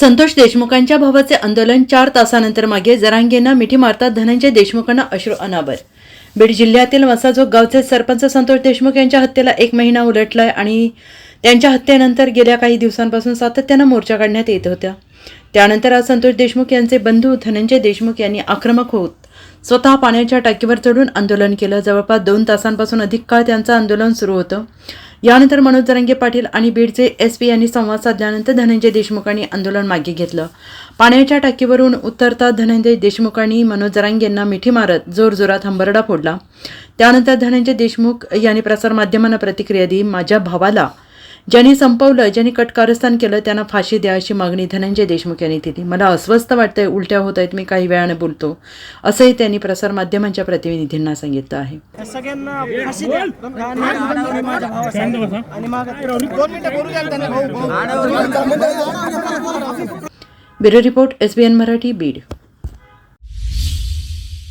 संतोष देशमुखांच्या भावाचे आंदोलन चार तासानंतर मागे जरांगेंना मिठी मारतात धनंजय देशमुखांना अश्रू अनावर. बीड जिल्ह्यातील वसाजोग गावचे सरपंच संतोष देशमुख यांच्या हत्येला एक महिना उलटलाय आणि त्यांच्या हत्येनंतर गेल्या काही दिवसांपासून सातत्यानं मोर्चा काढण्यात येत होत्या. त्यानंतर आज संतोष देशमुख यांचे बंधू धनंजय देशमुख यांनी आक्रमक होत स्वतः पाण्याच्या टाकीवर चढून आंदोलन केलं. जवळपास दोन तासांपासून अधिक काळ त्यांचं आंदोलन सुरू होतं. यानंतर मनोज जरंगे पाटील आणि बीडचे एस पी यांनी संवाद साधल्यानंतर धनंजय देशमुखांनी आंदोलन मागे घेतलं. पाण्याच्या टाकीवरून उतरता धनंजय देशमुखांनी मनोज जरांगेंना मिठी मारत जोरजोरात हंबरडा फोडला. त्यानंतर धनंजय देशमुख यांनी प्रसारमाध्यमांना प्रतिक्रिया दिली माझ्या भावाला ज्यांनी संपवलं ज्यांनी कटकारस्थान केलं त्यांना फाशी द्या अशी मागणी धनंजय देशमुख यांनी दिली. मला अस्वस्थ वाटतंय उलट्या होत आहेत मी काही वेळाने बोलतो. असंही त्यांनी प्रसारमाध्यमांच्या प्रतिनिधींना सांगितलं आहे. या सगळ्यांना bureau report SBN Marathi Beed.